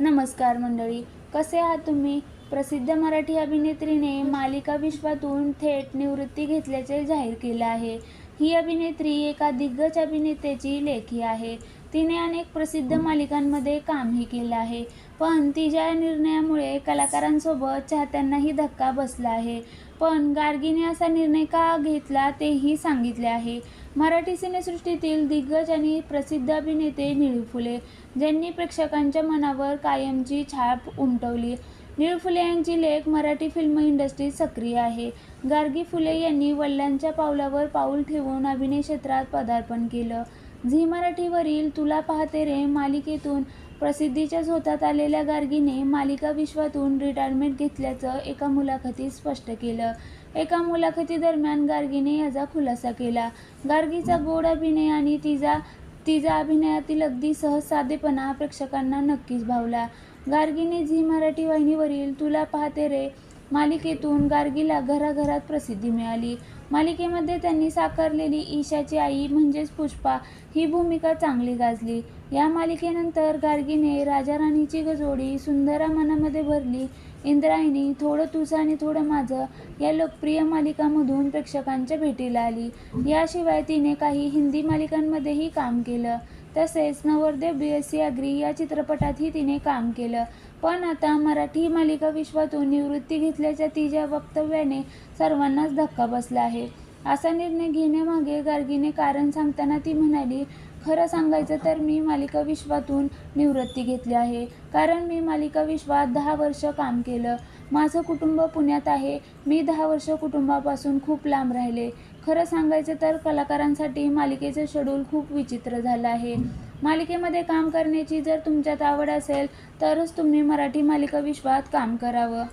नमस्कार मंडळी कसे आहात तुम्ही? प्रसिद्ध मराठी अभिनेत्रीने मालिका विश्वातून थेट निवृत्ती घेतल्याचे जाहीर केले आहे. ही अभिनेत्री एका दिग्गज अभिनेत्याची लेखी आहे. तिने अनेक प्रसिद्ध मालिकांमध्ये कामही केलं आहे पण तिच्या या निर्णयामुळे कलाकारांसोबत चाहत्यांनाही धक्का बसला आहे. पण गार्गीने असा निर्णय का घेतला तेही सांगितले आहे. मराठी सिनेसृष्टीतील दिग्गज आणि प्रसिद्ध अभिनेते निळू फुले ज्यांनी प्रेक्षकांच्या मनावर कायमची छाप उमटवली. निळू फुले यांची लेख मराठी फिल्म इंडस्ट्रीत सक्रिय आहे. गार्गी फुले यांनी वडिलांच्या पावलावर पाऊल ठेवून अभिनय क्षेत्रात पदार्पण केलं. झी मराठीवरील तुला पाहते रे मालिकेतून. प्रसिद्धीच्या झोतात आलेल्या गार्गीने मालिका विश्वातून रिटायरमेंट घेतल्याचं एका मुलाखतीत स्पष्ट केलं. एका मुलाखतीदरम्यान गार्गीने याचा खुलासा केला. गार्गीचा गोड अभिनय आणि तिचा तिचा अभिनयातील अगदी सहज साधेपणा प्रेक्षकांना नक्कीच भावला. गार्गीने झी मराठी वाहिनीवरील तुला पाहते रे मालिकेतून गार्गीला घराघरात प्रसिद्धी मिळाली. मालिकेमध्ये त्यांनी साकारलेली ईशाची आई म्हणजेच पुष्पा ही भूमिका चांगली गाजली. या मालिकेनंतर गार्गीने राजा राणीची सुंदरा मनामध्ये भरली. इंद्रायणी थोडं तुझं आणि थोडं माझं या लोकप्रिय मालिकामधून प्रेक्षकांच्या भेटीला आली. याशिवाय तिने काही हिंदी मालिकांमध्येही काम केलं. तसेच नवरदेव बी एस सी अग्री या चित्रपटातही तिने काम केलं. पण आता मराठी मालिका विश्वातून निवृत्ती घेतल्याच्या तिच्या वक्तव्याने सर्वांनाच धक्का बसला आहे. असा निर्णय घेण्यामागे गार्गीने कारण सांगताना ती म्हणाली खरं सांगायचं तर मी मालिका विश्वातून निवृत्ती घेतली आहे. कारण मी मालिका विश्वात दहा वर्ष काम केलं. माझं कुटुंब पुण्यात आहे. मी दहा वर्ष कुटुंबापासून खूप लांब राहिले. खरं सांगायचं तर कलाकारांसाठी मालिकेचं शेड्यूल खूप विचित्र झालं आहे. मालिकेमध्ये काम करण्याची जर तुमच्यात आवड असेल तरच तुम्ही मराठी मालिका विश्वात काम करावं.